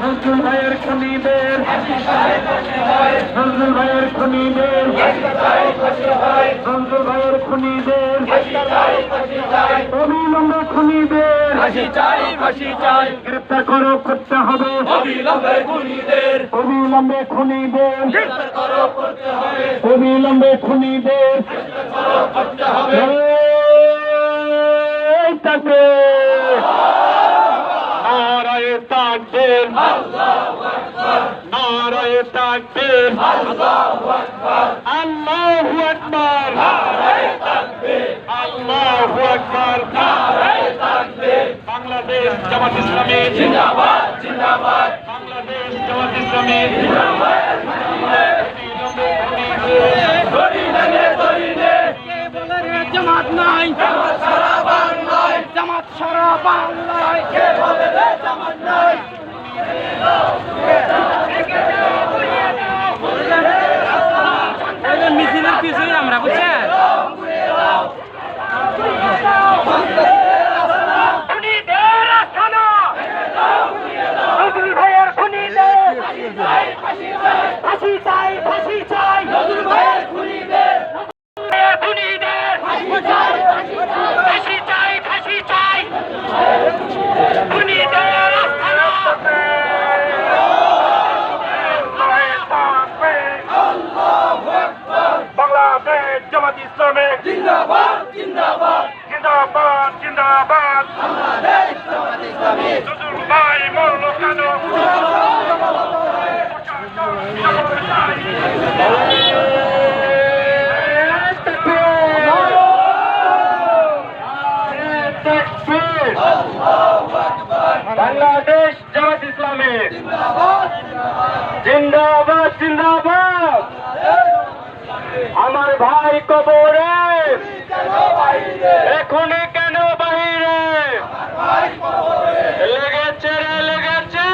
নজরুল ভাইয়ের খুনিদের নজরুল ভাইয়ের খুনিদের নজরুল ভাইয়ের খুনিদের অবিলম্বে খুনিদের গ্রেপ্তার করো করতে হবে অবিলম্বে খুনিদের অবিলম্বে খুনিদের অবিলম্বে খুনিদের তাকে তাকবীর। নারায় তাকবীর। আল্লাহু আকবার। আল্লাহু আকবার। বাংলাদেশ জামাত ইসলামী। জিন্দাবাদ জিন্দাবাদ বাংলাদেশ জামাত ইসলামী। জামাত নাই। জামাত সারা বাংলায়। কে বলে মিছিলের কিছুই আমরা বুঝছেন ফাঁসি চাই ফাঁসি চাই নজরুল ভাইয়ের খুনিদের খুনিদের ফাঁসি চাই ফাঁসি চাই খুনিদের আস্তানা বাংলাদেশ জামাত ইসলামী। জিন্দাবাদ জিন্দাবাদ। জিন্দাবাদ জিন্দাবাদ। বাংলাদেশ জামাত ইসলামী। ভাই কেন? বাংলাদেশ জামাত ইসলামী। জিন্দাবাদ জিন্দাবাদ আমার ভাই কবরে। এখনই কেন বাহিরে? লেগেছে রে লেগেছে।